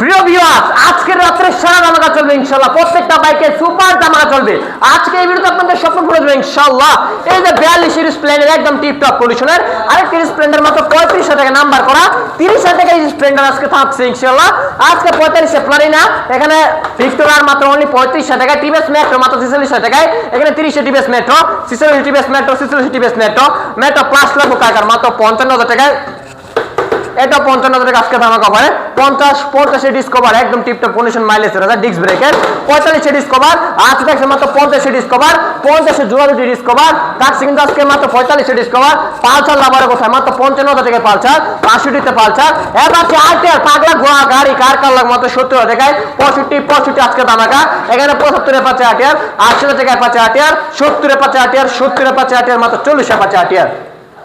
প্রিয় ভিউয়ার্স আজকের রাত্রে সারা ধামাকা চলবে ইনশাআল্লাহ। প্রত্যেকটা বাইকে সুপার ধামাকা চলবে। আজকে এই ভিডিওতে আপনাদের স্বপ্ন পুরো যাবে ইনশাআল্লাহ। এই যে 42 সিরিজ প্ল্যানের একদম টিপ টপ কন্ডিশনের আরেকটি স্প্লেন্ডার মাত্র 35 টাকা নাম্বার করা। 30 টাকা এই স্প্লেন্ডার আজকে থাকছে ইনশাআল্লাহ। আজকে 45 এ প্লারিনা এখানে ভিক্টোরিয়ার মাত্র অনলি 35 টাকা টিভিএস মেট্রো মাত্র 46 টাকায়, এখানে 30 এ TVS Metro 46 TVS Metro 46 TVS Metro Metro Plus লাগো টাকার মাত্র 55000 টাকায় এটা পঞ্চান্ন হাজার আজকে ধামাকা করে পঞ্চাশ, পঞ্চাশে ডিসকভার একদম টিপটপ কন্ডিশন মাইলেজ ডিস্ক ব্রেকের পঁয়তাল্লিশে ডিসকভার আজকে থাকছে মাত্র পঞ্চাশে ডিসকভার পঞ্চাশে জোড়াজুটি ডিসকভার থাকছে কিন্তু আজকে মাত্র পঁয়তাল্লিশে ডিসকভার পালসার লাভারের কোথায় মাত্র পঞ্চান্ন হাজার টাকা পালসার পাঁচষট্টিতে পালসার এবার আছে আরটিআর পাগলা ঘোড়া, গাড়ি কার কার লাগ মাত্র সত্তর হাজার টাকায়। পঁয়ষট্টি পঁয়ষট্টি আজকে ধামাকা এখানে পঁচাত্তরে পাচ্ছে আটিয়ার আশি টাকায় পাচ্ছে আটিয়ার সত্তরে পাচ্ছে আটিয়ার সত্তরে পাচ্ছে আটিয়ার মাত্র চল্লিশে পাচ্ছে আটিয়ার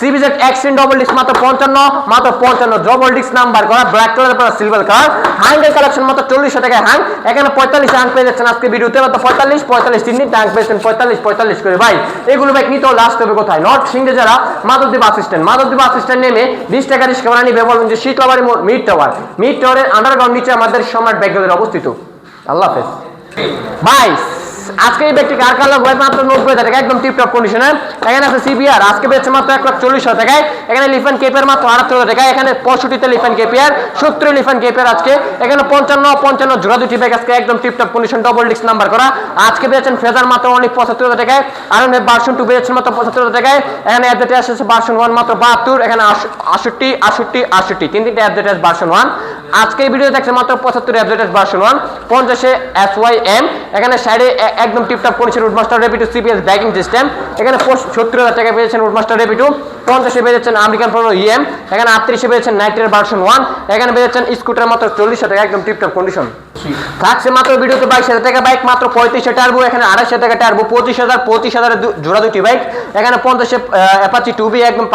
সিবিজেড ডবল ডিস্ক মাত্র পঞ্চান্ন মাত্র পঞ্চান্ন ডবল ডিস্ক নাম্বার করা black colour silver colour collection মাত্র এখানে পঁয়তাল্লিশ হাং পেয়ে যাচ্ছেন আজকে ভিডিওতে মাত্র পঁয়তাল্লিশ পঁয়তাল্লিশ তিন পেয়েছেন পঁয়তাল্লিশ পঁয়তাল্লিশ করে। ভাই, এগুলো বাইক নিতে আসতে হবে কোথায়? নর্থ সিংহে যারা মাধবদ্বীপ বাস স্ট্যান্ড স্ট্যান্ড নেমে বিশ টাকা যে শীতলাবাড়ি মিড টাওয়ার মিড টাওয়ারের আন্ডারগ্রাউন্ড নিচে আমাদের সম্রাট ব্যাগেলের অবস্থিত। আল্লাহ হাফেজ। ভাই আজকে এই ব্যক্তি কার কালার বয়স মাত্র নব্বই হাজার টাকা, একদম টিপটপ কন্ডিশনে এখানে আছে সিবিআর আজকে পেয়েছে মাত্র এক লাখ চল্লিশ হাজার টাকায়। এখানে লিফান কেপের মাত্র আটাত্তর হাজার টাকায়। এখানে পঁয়ষট্টিতে লিফান কেপিয়ার সত্তর লিফান কেপিয়ার আজকে। এখানে পঞ্চান্ন পঞ্চান্ন জোড়া দুটি ব্যাগ আজকে, একদম tiptop condition double disc number করা। আজকে পেয়েছেন ফেজার মাত্র অনেক পঁচাত্তর হাজার টাকায়। আর বার্সন টু পেয়েছেন মাত্র পঁচাত্তর হাজার টাকায়। এখানে অ্যাডভেটাইজ আসছে বার্সন ওয়ান মাত্র বাহাত্তর, এখানে আষট্টি আষট্টি আষট্টি। তিন তিনটে অ্যাডভেটাইজ বার্সন ওয়ান আজকে এই ভিডিও দেখছে মাত্র পঁচাত্তর অ্যাডভেটাইজ ভার্সন ওয়ান পঞ্চাশে এস ওয়াই এম এখানে সাইডে একদম টিপটপ করেছে রুটমাস্টার রেপিটু সিপিএস ব্যাকিং সিস্টেম এখানে সত্তর হাজার টাকা পেয়েছেন রুটমাস্টার রেপিটু পঞ্চাশে পেয়েছেন আমেরিকান প্রো ইএম এখানে আটত্রিশে পেয়েছেন নাইটের ভার্সন ওয়ান এখানে পেয়েছেন স্কুটার মাত্র চল্লিশ টাকা, একদম টিপটপ কন্ডিশন থাকছে মাত্র ভিডিওতে বাইশ হাজার টাকা বাইক, মাত্র এখানে আড়াইশো টাকা টার্বো পঁচিশ হাজার পঁচিশ হাজার জোড়া দুটি বাইক, এখানে পঞ্চাশে অ্যাপাচি টু বি একদম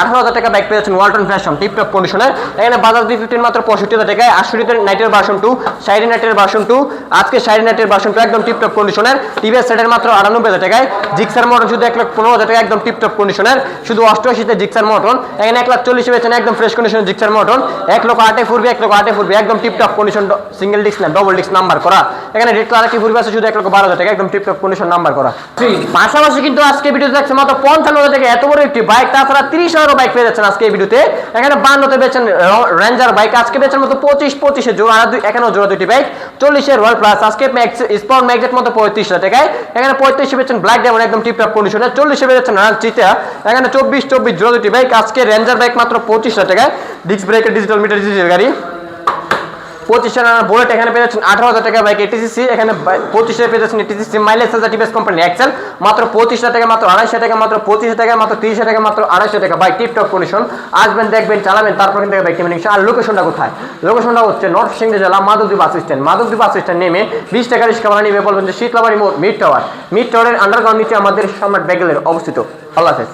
আঠারো হাজার টাকা বাইক পেয়েছেন ওয়ালটন ফ্যাশন টিপটপ কন্ডিশনের এখানে বাজাজ বি ফিফটিন মাত্র পঁয়ষট্টি হাজার টাকায় আটষট্টিতে নাইটের ভার্সন টু সাইডি নাইটের ভার্সন টু আজকে সাইডি নাইটের ভার্সন টু একদম টিপটপ কন্ডিশনের টিভিএস সেটের মাত্র আটানব্বই হাজার টাকায় জিক্সার মটন শুধু এক লাখ পনেরো হাজার টাকা একদম টিপটপ কন্ডিশনের শুধু অষ্টআশিতে জিক্সার মটন এখানে এক লাখ চল্লিশে পেয়েছেন একদম ফ্রেশ কন্ডিশনের জিক্সার মটন এক লক্ষ আটে ফুরবি এক লক্ষ আটে ফুরবি একদম টিপটপ কন্ডিশন সিঙ্গেল ডিস্ক না ডবল ডিস্ক নাম্বার করা। এখানে রেড কালার কি ফুরবি আছে? শুধু এক লক্ষ বারো হাজার টাকা একদম টিপটপ কন্ডিশন নাম্বার করা। পাশাপাশি কিন্তু আজকে ভিডিও দেখছে মাত্র পঞ্চান্ন হাজার টাকা এত বড় একটি বাইক তাছাড়া তিরিশ হাজারও বাইক পেয়ে যাচ্ছেন আজকে এই ভিডিওতে এখানে বান্নতে পেয়েছেন রেঞ্জার বাইক আজকে পেয়েছেন মতো পঁচিশ পঁচিশে জোড়া দুই এখানেও জোড়া দুটি বাইক চল্লিশে রয়্যাল প্লাস আজকে স্পন ম্যাগজেট মতো পঁয়ত্রিশ হাজার টাকায়। এখানে পঁয়ত্রিশে পেয়েছেন ব্ল্যাক ডায়মন্ড একদম টিপটপ কন্ডিশনে চল্লিশে পেয়েছেন রয়্যাল চিতা এখানে চব্বিশ চব্বিশ জোড়া দুটি বাইক আজকে রেঞ্জার বাইক মাত্র পঁচিশ হাজার টাকায়। ডিস্ক ব্রেকের ডিজিটাল মিটার ডিজিটাল গাড়ি। পঁচিশে রানার বুলেট এখানে পেয়েছেন আঠারো হাজার টাকা বাইক এটিসি এখানে পঁচিশে পেয়েছেন এটিসি মাইলেজ হাজার টিভিএস কোম্পানি এক্সেল মাত্র পঁচিশ টাকা, মাত্র আড়াইশো টাকা, মাত্র পঁচিশ টাকা, মাত্র তিরিশ টাকা, মাত্র আড়াইশো টাকা। বাইক টিপটপ কন্ডিশন আসবেন, দেখবেন, চালাবেন, তারপর কিন্তু বাইক কিনে আর লোকেশনটা কোথায়? লোকেশনটা হচ্ছে নর্থ সিংহে জেলা Madhabdi bus stand Madhabdi bus stand নেমে বিশ টাকা রিক্সা ভাড়া নিবে, বলবেন যে শীতলাবাড়ি মোড় মিড টাওয়ার মিড টাওয়ারের আন্ডারগ্রাউন্ড নিচে আমাদের সম্রাট ব্যাগেলের অবস্থিত। আল্লাহ হাফেজ।